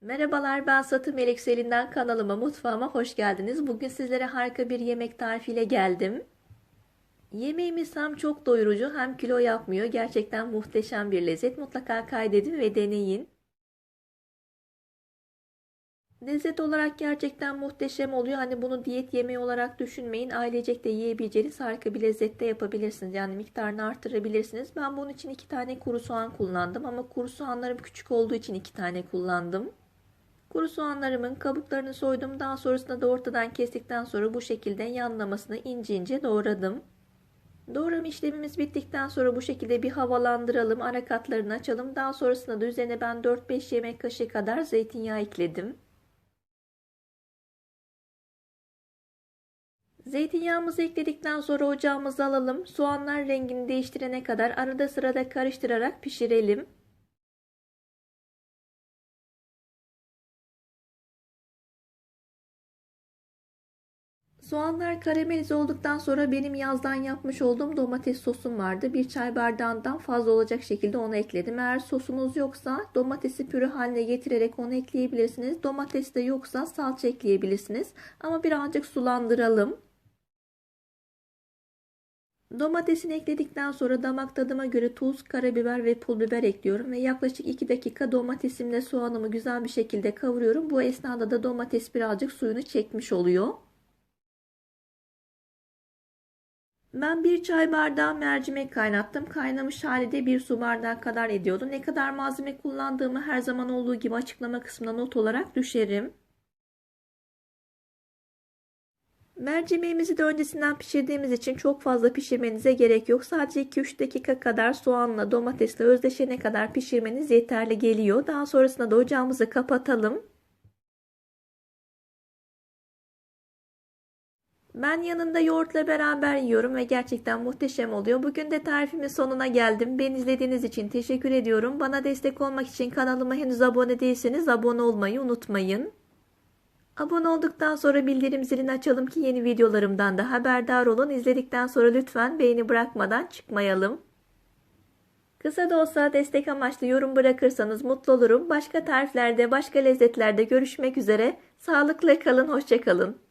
Merhabalar ben Satı Melek Selin'den kanalıma mutfağıma hoş geldiniz. Bugün sizlere harika bir yemek tarifiyle geldim. Yemeğimiz hem çok doyurucu hem kilo yapmıyor. Gerçekten muhteşem bir lezzet. Mutlaka kaydedin ve deneyin. Lezzet olarak gerçekten muhteşem oluyor. Hani bunu diyet yemeği olarak düşünmeyin. Ailecek de yiyebileceğiniz harika bir lezzette yapabilirsiniz. Yani miktarını artırabilirsiniz. Ben bunun için iki tane kuru soğan kullandım. Ama kuru soğanlarım küçük olduğu için iki tane kullandım. Kuru soğanlarımın kabuklarını soydum. Daha sonrasında da ortadan kestikten sonra bu şekilde yanlamasını ince ince doğradım. Doğrama işlemimiz bittikten sonra bu şekilde bir havalandıralım. Ara katlarını açalım. Daha sonrasında da üzerine ben 4-5 yemek kaşığı kadar zeytinyağı ekledim. Zeytinyağımızı ekledikten sonra ocağımıza alalım. Soğanlar rengini değiştirene kadar arada sırada karıştırarak pişirelim. Soğanlar karamelize olduktan sonra benim yazdan yapmış olduğum domates sosum vardı. Bir çay bardağından fazla olacak şekilde onu ekledim. Eğer sosunuz yoksa domatesi pürü haline getirerek onu ekleyebilirsiniz. Domates de yoksa salça ekleyebilirsiniz. Ama birazcık sulandıralım. Domatesini ekledikten sonra damak tadıma göre tuz, karabiber ve pul biber ekliyorum ve yaklaşık 2 dakika domatesimle soğanımı güzel bir şekilde kavuruyorum. Bu esnada da domates birazcık suyunu çekmiş oluyor. Ben bir çay bardağı mercimek kaynattım. Kaynamış hali de bir su bardağı kadar ediyordu. Ne kadar malzeme kullandığımı her zaman olduğu gibi açıklama kısmına not olarak düşerim. Mercimeğimizi de öncesinden pişirdiğimiz için çok fazla pişirmenize gerek yok. Sadece 2-3 dakika kadar soğanla domatesle özdeşene kadar pişirmeniz yeterli geliyor. Daha sonrasında da ocağımızı kapatalım. Ben yanında yoğurtla beraber yiyorum ve gerçekten muhteşem oluyor. Bugün de tarifimin sonuna geldim. Beni izlediğiniz için teşekkür ediyorum. Bana destek olmak için kanalıma henüz abone değilseniz abone olmayı unutmayın. Abone olduktan sonra bildirim zilini açalım ki yeni videolarımdan da haberdar olun. İzledikten sonra lütfen beğeni bırakmadan çıkmayalım. Kısa da olsa destek amaçlı yorum bırakırsanız mutlu olurum. Başka tariflerde, başka lezzetlerde görüşmek üzere. Sağlıkla kalın, hoşçakalın.